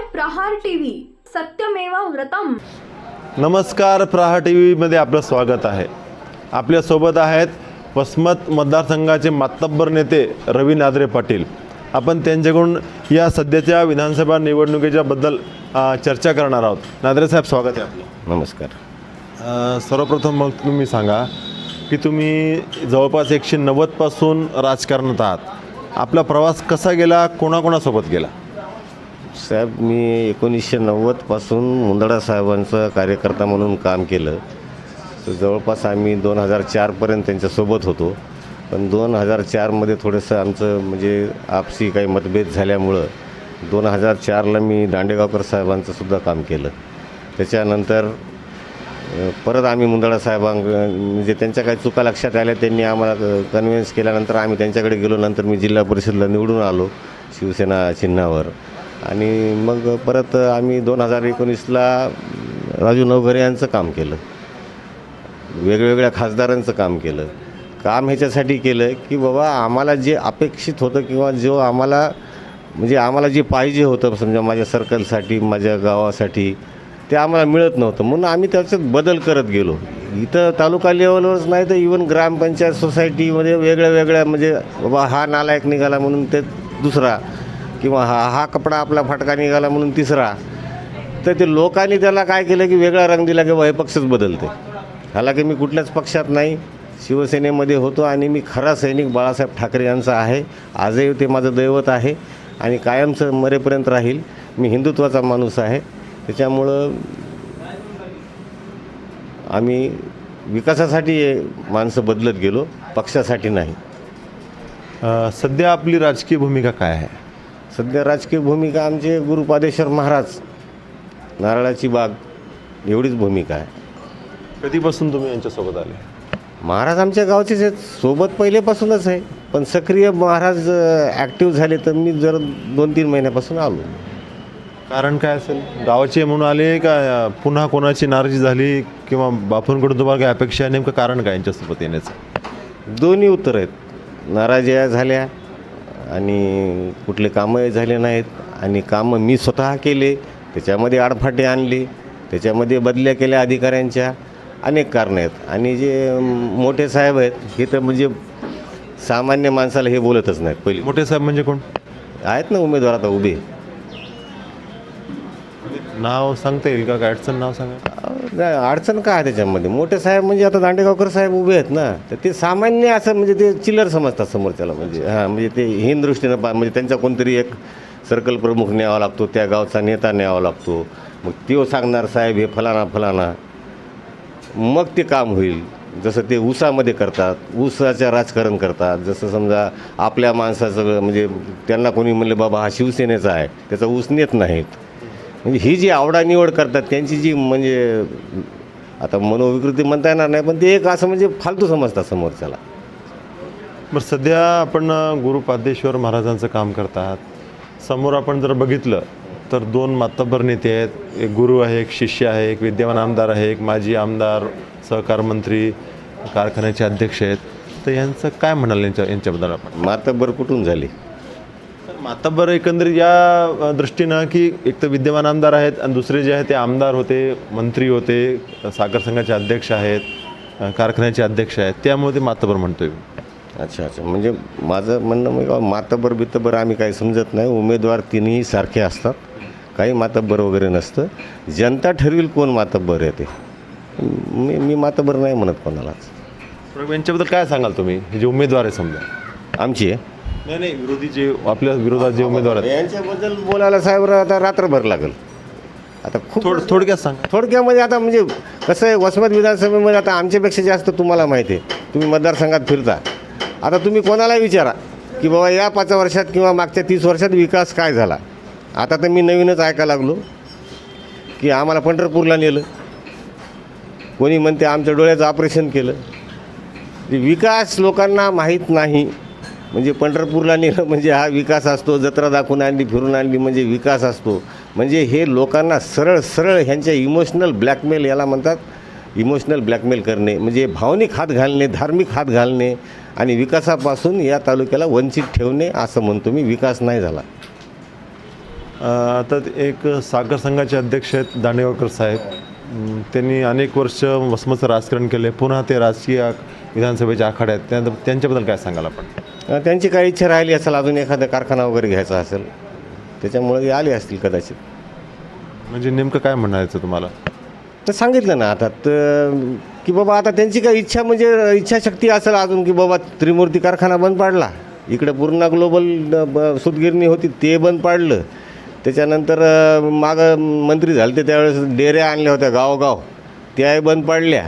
प्रहार TV. सत्यमेव व्रतम. नमस्कार प्रहा T व्हीमध्ये आपलं स्वागत आहे. आपल्यासोबत आहेत वसमत मतदारसंघाचे मातब्बर नेते रवी नादरे पाटील. आपण त्यांच्याकडून या सध्याच्या विधानसभा निवडणुकीच्या बद्दल अ, चर्चा करणार आहोत. नादरे साहेब स्वागत आहे आपलं. नमस्कार. अ, सर्वप्रथम मग तुम्ही सांगा की तुम्ही जवळपास एकशे नव्वदपासून राजकारणात आहात. आपला प्रवास कसा गेला? कोणाकोणासोबत गेला? साहेब मी एकोणीसशे नव्वदपासून मुंदडा साहेबांचं कार्यकर्ता म्हणून काम केलं. तर जवळपास आम्ही दोन हजार चारपर्यंत त्यांच्यासोबत होतो. पण दोन हजार चारमध्ये थोडंसं आमचं म्हणजे आपसी काही मतभेद झाल्यामुळं दोन हजार चारला मी दांडेगावकर साहेबांचं सुद्धा काम केलं. त्याच्यानंतर परत आम्ही मुंदडा साहेबां म्हणजे त्यांच्या काही चुका लक्षात आल्या त्यांनी आम्हाला कन्व्हिन्स केल्यानंतर आम्ही त्यांच्याकडे गेलो. नंतर मी जिल्हा परिषदला निवडून आलो शिवसेना चिन्हावर. आणि मग परत आम्ही दोन हजार एकोणीसला राजू नवघरे यांचं काम केलं. वेगवेगळ्या खासदारांचं काम केलं. काम ह्याच्यासाठी केलं की बाबा आम्हाला जे अपेक्षित होतं किंवा जो आम्हाला म्हणजे आम्हाला जे पाहिजे होतं समजा माझ्या सर्कलसाठी माझ्या गावासाठी ते आम्हाला मिळत नव्हतं. म्हणून आम्ही त्याच्यात बदल करत गेलो. इथं तालुका लेवलवरच नाही तर इवन ग्रामपंचायत सोसायटीमध्ये वेगळ्या वेगळ्या म्हणजे बाबा हा नालायक निघाला म्हणून ते दुसरा किंवा हा हा कपडा आपला फटका निघाला म्हणून तिसरा. तर ते लोकांनी त्याला काय केलं की वेगळा रंग दिला की हे पक्षच बदलते. हालाकी मी कुठल्याच पक्षात नाही. शिवसेनेमध्ये होतो आणि मी खरा सैनिक बाळासाहेब ठाकरे यांचा आहे. आजही ते माझं दैवत आहे आणि कायमचं मरेपर्यंत राहील. मी हिंदुत्वाचा माणूस आहे. त्याच्यामुळं आम्ही विकासासाठी माणसं बदलत गेलो पक्षासाठी नाही. सध्या आपली राजकीय भूमिका काय आहे? सध्या राजकीय भूमिका आमचे गुरुपादेश्वर महाराज नारळाची बाग एवढीच भूमिका आहे. कधीपासून तुम्ही यांच्यासोबत आले? महाराज आमच्या गावचेच आहेत. सोबत पहिलेपासूनच आहे. पण सक्रिय महाराज ॲक्टिव्ह झाले तर मी जर दोन तीन महिन्यापासून आलो. कारण काय असेल? गावाचे म्हणून आले का पुन्हा कोणाची नाराजी झाली किंवा बापूंकडून तुम्हाला काय अपेक्षा आहे? नेमकं कारण काय यांच्यासोबत येण्याचं? दोन्ही उत्तर आहेत. नाराज्या झाल्या. आणि कुठले कामं झाले नाहीत. आणि कामं मी स्वतः केले त्याच्यामध्ये आडफाटे आणले त्याच्यामध्ये बदल्या केल्या अधिकाऱ्यांच्या. अनेक कारणं आहेत. आणि जे मोठे साहेब आहेत हे तर म्हणजे सामान्य माणसाला हे बोलतच नाहीत पहिली. मोठे साहेब म्हणजे कोण? आहेत ना उमेदवार आता उभे. नाव सांगता येईल का? काय अडचण नाव सांगा. नाही अडचण काय आहे त्याच्यामध्ये? मोठे साहेब म्हणजे आता दांडेगावकर साहेब उभे आहेत ना तर ते सामान्य असं म्हणजे ते चिल्लर समजतात समोरच्याला म्हणजे. हां म्हणजे ते हीन दृष्टीनं पा म्हणजे त्यांचा कोणतरी एक सर्कल प्रमुख न्यावा लागतो त्या गावचा नेता न्यावा लागतो. मग तो सांगणार साहेब हे फलाना फलाना. मग ते काम होईल. जसं ते ऊसामध्ये करतात ऊसाचं राजकारण करतात. जसं समजा आपल्या माणसाचं म्हणजे त्यांना कोणी म्हणलं बाबा हा शिवसेनेचा आहे. त्याचा ऊस नेत नाहीत. म्हणजे ही जी आवडानिवड करतात त्यांची जी म्हणजे आता मनोविकृती म्हणता येणार नाही पण ते एक असं म्हणजे फालतू समजतात समोरच्याला. बरं सध्या आपण अ, गुरुपादेश्वर महाराजांचं काम करतात. समोर आपण जर बघितलं तर दोन मातब्बर नेते आहेत. एक गुरु आहे एक शिष्य आहे एक विद्यमान आमदार आहे एक माजी आमदार सहकार मंत्री कारखान्याचे अध्यक्ष आहेत. तर यांचं काय म्हणाल यांच्या यांच्याबद्दल आपण? मातब्बर कुठून झाली? मातब्बर एकंदरीत या दृष्टीनं की एक तर विद्यमान आमदार आहेत आणि दुसरे जे आहेत ते आमदार होते मंत्री होते साखर संघाचे अध्यक्ष आहेत कारखान्याचे अध्यक्ष आहेत त्यामुळे ते मातब्बर म्हणतोय. अच्छा अच्छा. म्हणजे माझं म्हणणं म्हणजे बाबा मातब्बर बितब्बर आम्ही काही समजत नाही. उमेदवार तिन्ही सारखे असतात. काही मातब्बर वगैरे नसतं. जनता ठरवील कोण मातब्बर आहे ते. मी मी मातब्बर नाही म्हणत कोणालाच. यांच्याबद्दल काय सांगाल तुम्ही? हे जे उमेदवार आहे समजा. आमची आहे. नाही नाही विरोधी जे आपल्या विरोधात जे उमेदवार आहेत. यांच्याबद्दल बोलायला साहेब आता रात्रभर लागेल. आता खूप थोड थोडक्यात सांगा. थोडक्यामध्ये आता म्हणजे कसं आहे वसमत विधानसभेमध्ये आता आमच्यापेक्षा जास्त तुम्हाला माहिती आहे. तुम्ही मतदारसंघात फिरता. आता तुम्ही कोणाला विचारा की बाबा या पाच वर्षात किंवा मागच्या तीस वर्षात विकास काय झाला? आता तर मी नवीनच ऐकायला लागलो की आम्हाला पंढरपूरला नेलं. कोणी म्हणते आमच्या डोळ्याचं ऑपरेशन केलं. विकास लोकांना माहीत नाही. म्हणजे पंढरपूरला नेलं म्हणजे हा विकास असतो जत्रा दाखवून आणली फिरून आणली म्हणजे विकास असतो. म्हणजे हे लोकांना सरळ सरळ ह्यांच्या इमोशनल ब्लॅकमेल याला म्हणतात. इमोशनल ब्लॅकमेल करणे म्हणजे भावनिक हात घालणे धार्मिक हात घालणे आणि विकासापासून या तालुक्याला वंचित ठेवणे असं म्हणतो मी. विकास नाही झाला. आता एक साखर संघाचे अध्यक्ष आहेत दांडेगावकर साहेब. त्यांनी अनेक वर्ष वसमतचं राजकारण केले पुन्हा ते राजकीय विधानसभेच्या आखाड्यात त्या त्यांच्याबद्दल काय सांगाल आपण? त्यांची काही इच्छा राहिली असेल अजून एखादा कारखाना वगैरे घ्यायचा असेल त्याच्यामुळे आले असतील कदाचित. म्हणजे नेमकं काय म्हणायचं तुम्हाला? तर सांगितलं ना आता तर की बाबा आता त्यांची काही इच्छा म्हणजे इच्छाशक्ती असेल अजून की बाबा त्रिमूर्ती कारखाना बंद पाडला. इकडे पूर्ण ग्लोबल सूतगिरणी होती ते बंद पाडलं. त्याच्यानंतर मागं मंत्री झाले ते त्यावेळेस डेऱ्या आणल्या होत्या गावोगाव. त्याही बंद पाडल्या.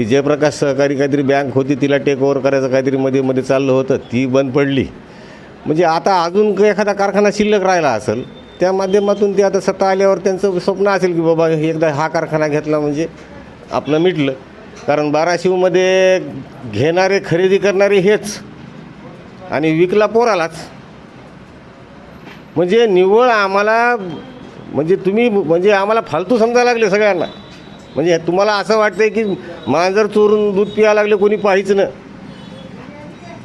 ती जयप्रकाश सहकारी काहीतरी बँक होती तिला टेक ओव्हर करायचं काहीतरी मध्ये मध्ये चाललं होतं ती बंद पडली. म्हणजे आता अजून एखादा कारखाना शिल्लक राहिला असेल त्या माध्यमातून ते आता सत्ता आल्यावर त्यांचं स्वप्न असेल की बाबा एकदा हा कारखाना घेतला म्हणजे आपलं मिटलं. कारण बाराशिवमध्ये घेणारे खरेदी करणारे हेच आणि विकला पोरालाच. म्हणजे निव्वळ आम्हाला म्हणजे तुम्ही म्हणजे आम्हाला फालतू समजायला लागले सगळ्यांना. म्हणजे तुम्हाला असं वाटतं की मांजर चोरून दूध पिया लागले कोणी पाहिच ना.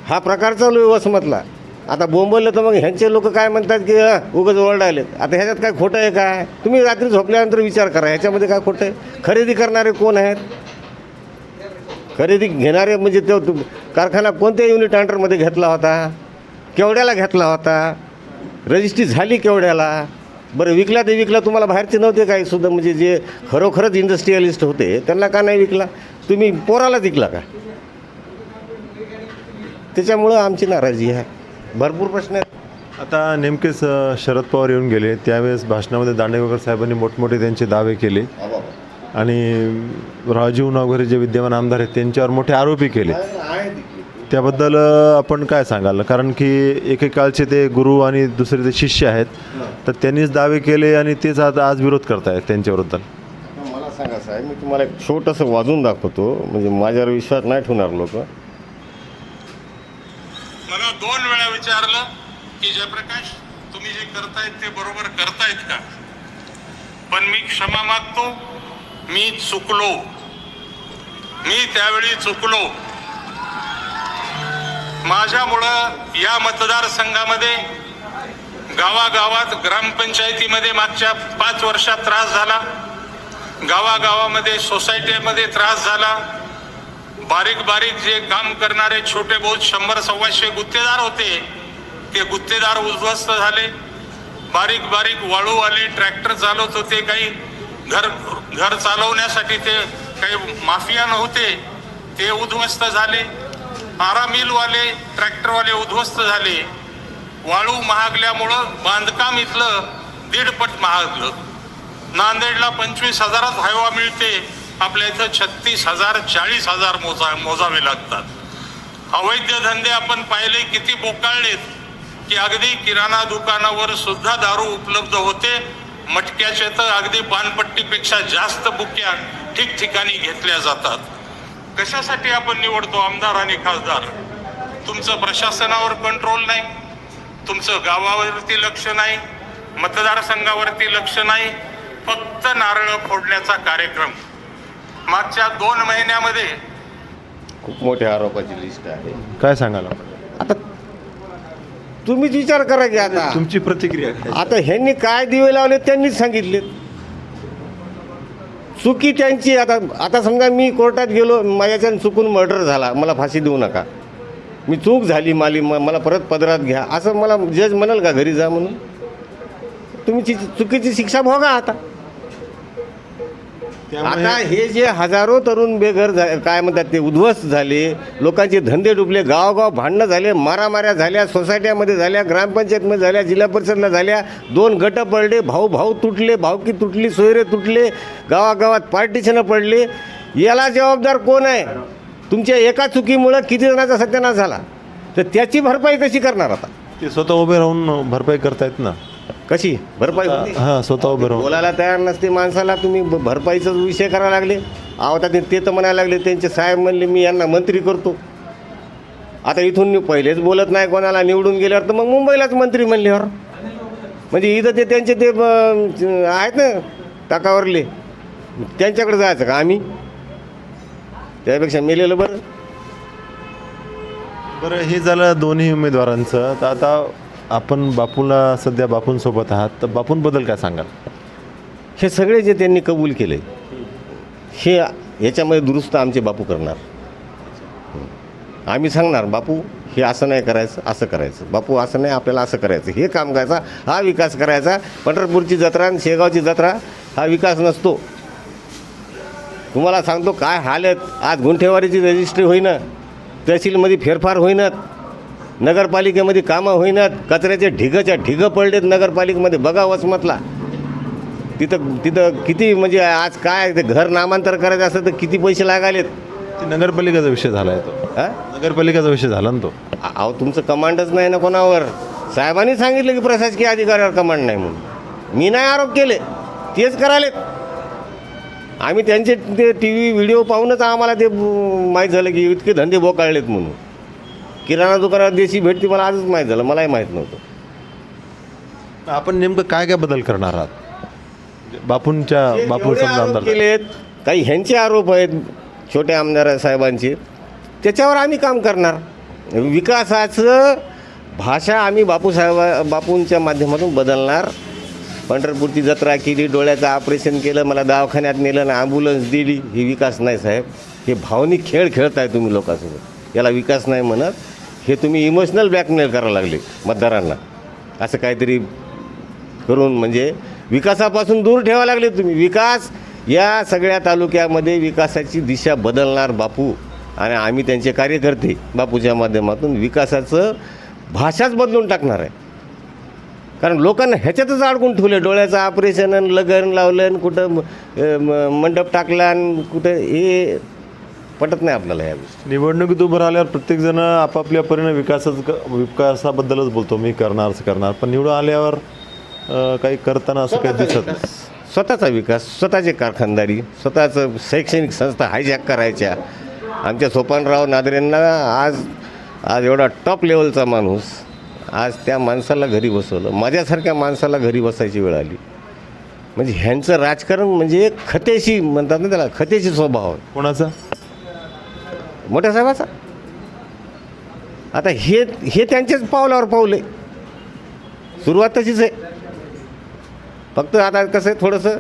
हा प्रकार चालू वसमतला. आता बोंबललं तर मग ह्यांचे लोक काय म्हणतात की उगच उगाच ओरडायले आता ह्याच्यात काय खोटं आहे काय? तुम्ही रात्री झोपल्यानंतर विचार करा ह्याच्यामध्ये काय खोटं आहे? खरेदी करणारे कोण आहेत? खरेदी घेणारे म्हणजे तो तो कारखाना कोणत्या युनिट अंडरमध्ये घेतला होता? केवढ्याला घेतला होता? रजिस्ट्री झाली केवढ्याला? बरं विकला ते विकला तुम्हाला बाहेरचे नव्हते काही सुद्धा? म्हणजे जे खरोखरच इंडस्ट्रियलिस्ट होते त्यांना का नाही विकला? तुम्ही पोराला विकला का? त्याच्यामुळं आमची नाराजी आहे. भरपूर प्रश्न आहेत. आता नेमकेच शरद पवार येऊन गेले त्यावेळेस भाषणामध्ये दांडेगावकर साहेबांनी मोठमोठे त्यांचे दावे केले. आणि राजीव नवघरे जे विद्यमान आमदार आहेत त्यांच्यावर मोठे आरोपही केले. त्याबद्दल आपण काय सांगाल? कारण की एकेकाळचे ते गुरु आणि दुसरे ते शिष्य आहेत तर त्यांनीच दावे केले आणि तेच आता आज विरोध करतायत त्यांच्याबद्दल. मला सांगा साहेब मी तुम्हाला एक छोटंसं वाजून दाखवतो. म्हणजे माझ्यावर विश्वास नाही ठेवणार लोक. मला दोन वेळा विचारलं की जयप्रकाश तुम्ही जे करतायत ते बरोबर करतायत का? पण मी क्षमा मागतो मी चुकलो. मी त्यावेळी चुकलो. माझ्यामुळं या मतदारसंघामध्ये गावागावात ग्रामपंचायतीमध्ये मागच्या पाच वर्षात त्रास झाला. गावागावामध्ये सोसायटीमध्ये त्रास झाला. बारीक बारीक जे काम करणारे छोटे बहुत शंभर सव्वाशे गुत्तेदार होते ते गुत्तेदार उद्ध्वस्त झाले. बारीक बारीक वाळू आले ट्रॅक्टर चालवत होते काही घर घर चालवण्यासाठी ते काही माफिया नव्हते ते उद्ध्वस्त झाले. आरा मिलवाले ट्रॅक्टरवाले उद्ध्वस्त झाले. वाळू महागल्यामुळं बांधकाम इथलं दीडपट महागलं. नांदेडला पंचवीस हजारात हायवा मिळते. आपल्या इथं छत्तीस हजार चाळीस हजार मोजा मोजावे लागतात. अवैध धंदे आपण पाहिले किती बोकाळलेत. की अगदी किराणा दुकानावर सुद्धा दारू उपलब्ध होते. मटक्याचे तर अगदी पानपट्टीपेक्षा जास्त बुक्या ठिकठिकाणी घेतल्या जातात. कशासाठी आपण निवडतो आमदार आणि खासदार? तुमचं प्रशासनावर कंट्रोल नाही. तुमचं गावावरती लक्ष नाही. मतदारसंघावरती लक्ष नाही. फक्त नारळ फोडण्याचा कार्यक्रम. मागच्या दोन महिन्यामध्ये खूप मोठ्या आरोपाची लिस्ट आहे. काय सांगाल आपण? आता तुम्हीच विचार करा की आता. तुमची प्रतिक्रिया काय? आता ह्यांनी काय दिवे लावले त्यांनीच सांगितले चुकी त्यांची आता आता समजा मी कोर्टात गेलो माझ्याच्यानं चुकून मर्डर झाला. मला फाशी देऊ नका. मी चूक झाली माली म- मला परत पदरात घ्या. असं मला जज म्हणाल का घरी जा म्हणून? तुम्ही चुकीची शिक्षा भोगा आता. आता हे जे हजारो तरुण बेघर काय म्हणतात ते उद्ध्वस्त झाले लोकांचे धंदे डुबले गावगाव भांडणं झाले मारामाऱ्या झाल्या सोसायट्यामध्ये झाल्या ग्रामपंचायतमध्ये झाल्या जिल्हा परिषदला झाल्या दोन गट पडले भाऊ भाऊ तुटले भावकी तुटली सोयरे तुटले गावागावात पार्टिशनं पडले याला जबाबदार कोण आहे? तुमच्या एका चुकीमुळं किती जणांचा सत्यानाश झाला? तर त्याची भरपाई कशी करणार आता? ते स्वतः उभे राहून भरपाई करतायत ना. कशी? भरपाई होती? हां स्वतः उभे राहून. बोलायला तयार नसते माणसाला तुम्ही ब- भरपाईचा विषय करायला लागले. अहो आता ते ते तर म्हणायला लागले त्यांचे साहेब म्हणले मी यांना मंत्री करतो. आता इथून मी पहिलेच बोलत नाही कोणाला निवडून गेल्यावर तर मग मुंबईलाच मंत्री म्हणल्यावर म्हणजे इथं ते त्यांचे ते ब- आहेत ना टाकावरले त्यांच्याकडे जायचं का आम्ही? त्यापेक्षा मेलेलं बरं. बरं हे झालं दोन्ही उमेदवारांचं. तर आता आपण बापूला सध्या बापूंसोबत आहात तर बापूंबद्दल काय सांगाल? हे सगळे जे त्यांनी कबूल केले हे याच्यामध्ये दुरुस्त आमचे बापू करणार. आम्ही सांगणार बापू हे असं नाही करायचं असं करायचं. बापू असं नाही आपल्याला असं करायचं. हे काम करायचा हा विकास करायचा. पंढरपूरची जत्रा आणि शेगावची जत्रा हा विकास नसतो. तुम्हाला सांगतो काय हाल आहेत आज गुंठेवारीची रजिस्ट्री होईना तहसीलमध्ये फेरफार होईनात. नगरपालिकेमध्ये कामं होईनात कचऱ्याचे ढिगच्या ढिगं पडलेत नगरपालिकेमध्ये. बघा वसमतला. तिथं तिथं किती म्हणजे आज काय ते घर नामांतर करायचं असतं तर किती पैसे लागालेत? ते नगरपालिकेचा विषय झाला आहे तो. हा? नगरपालिकेचा विषय झाला ना तो. अहो तुमचं कमांडच नाही ना कोणावर? साहेबांनी सांगितलं की प्रशासकीय अधिकाऱ्यावर कमांड नाही म्हणून. मी नाही आरोप केले. तेच करालेत. आम्ही त्यांचे ते टी व्ही व्हिडिओ पाहूनच आम्हाला ते माहीत झालं की इतके धंदे बोकाळलेत म्हणून. किराणा दुकानात देशी भेटती मला आजच माहीत झालं मलाही माहीत नव्हतं. आपण नेमकं काय काय बदल करणार आहात? बापूंच्या बापू समजा आमदार केलेत काही ह्यांचे आरोप आहेत छोट्या आमदार साहेबांचे त्याच्यावर आम्ही काम करणार. विकासाचं भाषा आम्ही बापूसाहेब बापूंच्या माध्यमातून बदलणार. पंढरपूरची जत्रा केली डोळ्याचं ऑपरेशन केलं मला दवाखान्यात नेलं आणि ॲम्ब्युलन्स दिली. ही विकास नाही साहेब. हे भावनिक खेळ खेळताय तुम्ही लोकांसोबत. याला विकास नाही म्हणत. हे तुम्ही इमोशनल ब्लॅकमेल करायला लागले मतदारांना. असं काहीतरी करून म्हणजे विकासापासून दूर ठेवा लागले तुम्ही. विकास या सगळ्या तालुक्यामध्ये विकासाची दिशा बदलणार बापू आणि आम्ही त्यांचे कार्यकर्ते बापूच्या माध्यमातून विकासाचं भाषाच बदलून टाकणार आहे. कारण लोकांना ह्याच्यातच अडकून ठेवले. डोळ्याचं ऑपरेशन आणि लगन लावलं आणि कुठं मंडप टाकला आणि कुठं हे पटत नाही आपल्याला ह्या गोष्टी. निवडणुकीत उभं राहिल्यावर प्रत्येकजण आपापल्या परीने विकासाच विकासाबद्दलच बोलतो मी करणार असं करणार. पण निवडून आल्यावर अं, काही करताना असं काही दिसत नाही. स्वतःचा विकास स्वतःचे कारखानदारी स्वतःचं शैक्षणिक संस्था हायजॅक करायच्या. आमच्या सोपानराव नादरेंना आज आज एवढा टॉप लेवलचा माणूस आज त्या माणसाला घरी बसवलं. माझ्यासारख्या माणसाला घरी बसायची वेळ आली. म्हणजे ह्यांचं राजकारण म्हणजे एक खतेशी म्हणतात ना त्याला खतेशी स्वभाव. कोणाचा? मोठ्या साहेबाचा? आता हे हे त्यांच्याच पावलावर पावले सुरुवात तशीच आहे. फक्त आता कसं आहे थोडंसं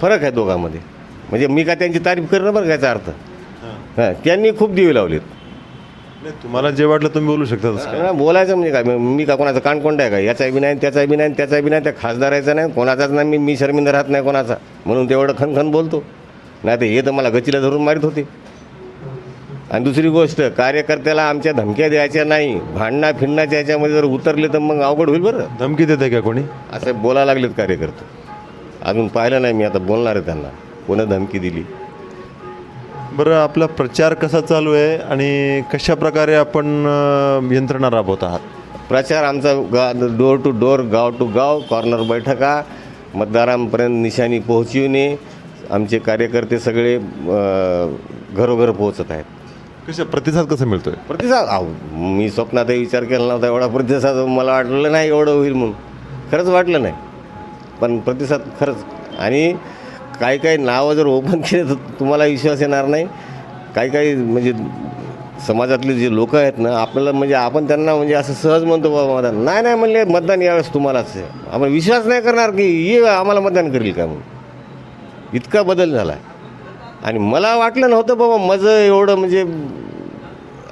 फरक आहे दोघांमध्ये. म्हणजे मी का त्यांची तारीफ करणं बरं का याचा अर्थ? हां. त्यांनी खूप दिवे लावलेत. नाही, तुम्हाला जे वाटलं तुम्ही बोलू शकता तसं काय? हा, बोलायचं म्हणजे काय? मी मी का कोणाचं कानकोंड आहे का? याचा बी नाही त्याचा बी नाही त्याचा बी नाही त्या खासदाराचा नाही कोणाचाच नाही मी मी शर्मिंद राहत नाही कोणाचा. म्हणून तेवढं खनखन बोलतो. नाही तर हे तर मला गचीला धरून मारित होते. आणि दुसरी गोष्ट कार्यकर्त्याला आमच्या धमक्या द्यायच्या नाही भांडणा फिरण्याच्या याच्यामध्ये जर उतरले तर मग अवघड होईल बरं. धमकी देते का कोणी? असं बोलायला लागलेत कार्यकर्ते. अजून पाहिलं नाही मी आता बोलणार आहे त्यांना. कोणा धमकी दिली? बरं आपला प्रचार कसा चालू आहे आणि कशा प्रकारे आपण अं, यंत्रणा राबवत आहात? प्रचार आमचा गा डोर टू डोर गाव टू गाव कॉर्नर बैठका मतदारांपर्यंत निशाणी पोहोचविणे आमचे कार्यकर्ते सगळे अं, घरोघर पोहोचत आहेत. कशा प्रतिसाद कसा मिळतोय? प्रतिसाद? मी स्वप्नातही विचार केला नव्हता एवढा प्रतिसाद मला वाटलं नाही एवढं होईल म्हणून. खरंच वाटलं नाही. पण प्रतिसाद खरंच. आणि काही काही नावं जर ओपन केले तर तुम्हाला विश्वास येणार नाही. काही काही म्हणजे समाजातले जे लोक आहेत ना आपल्याला म्हणजे आपण त्यांना म्हणजे असं सहज म्हणतो बाबा मतदान. नाही नाही म्हणले मतदान यावेळेस तुम्हालाच आहे. आपण विश्वास नाही करणार की ये आम्हाला मतदान करील का? म्हणून. इतका बदल झाला आहे आणि मला वाटलं नव्हतं बाबा माझं एवढं म्हणजे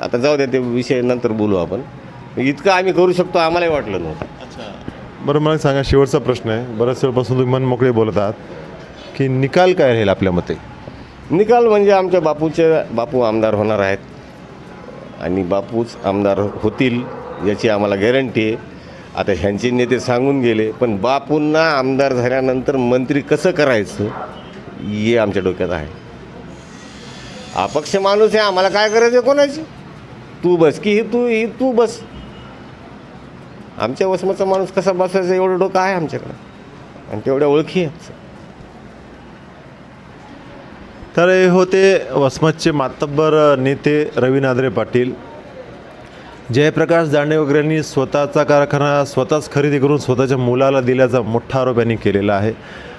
आता जाऊ द्या ते विषय नंतर बोलू आपण. इतकं आम्ही करू शकतो आम्हालाही वाटलं नव्हतं. बरं मला सांगा शेवटचा प्रश्न आहे. बऱ्याच वेळपासून तुम्ही मन मोकळे बोलत आहात की निकाल काय राहील आपल्या मते? निकाल म्हणजे आमच्या बापूचे बापू आमदार होणार आहेत. आणि बापूच आमदार होतील याची आम्हाला गॅरंटी आहे. आता ह्यांचे नेते सांगून गेले पण बापूंना आमदार झाल्यानंतर मंत्री कसं करायचं हे आमच्या डोक्यात आहे. अपक्ष माणूस आहे आम्हाला काय करायचं आहे कोणाची? तू बस की ही तू ही तू बस. आमच्या वसमाचा माणूस कसा बसायचा एवढं डोकं आहे आमच्याकडे. आणि तेवढ्या ओळखी आहे तर हे होते वसमतचे मातब्बर नेते रवी नादरे पाटील. जयप्रकाश दांडे वगैरेंनी स्वतःचा कारखाना स्वतःच खरेदी करून स्वतःच्या मुलाला दिल्याचा मोठा आरोप यांनी केलेला आहे.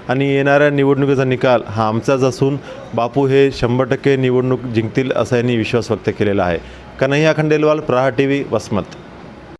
आणि येणाऱ्या निवडणुकीचा निकाल हा आमचाच असून बापू हे शंभर टक्के निवडणूक जिंकतील असा यांनी विश्वास व्यक्त केलेला आहे. कन्हैया खंडेलवाल प्रहा टी व्ही वसमत.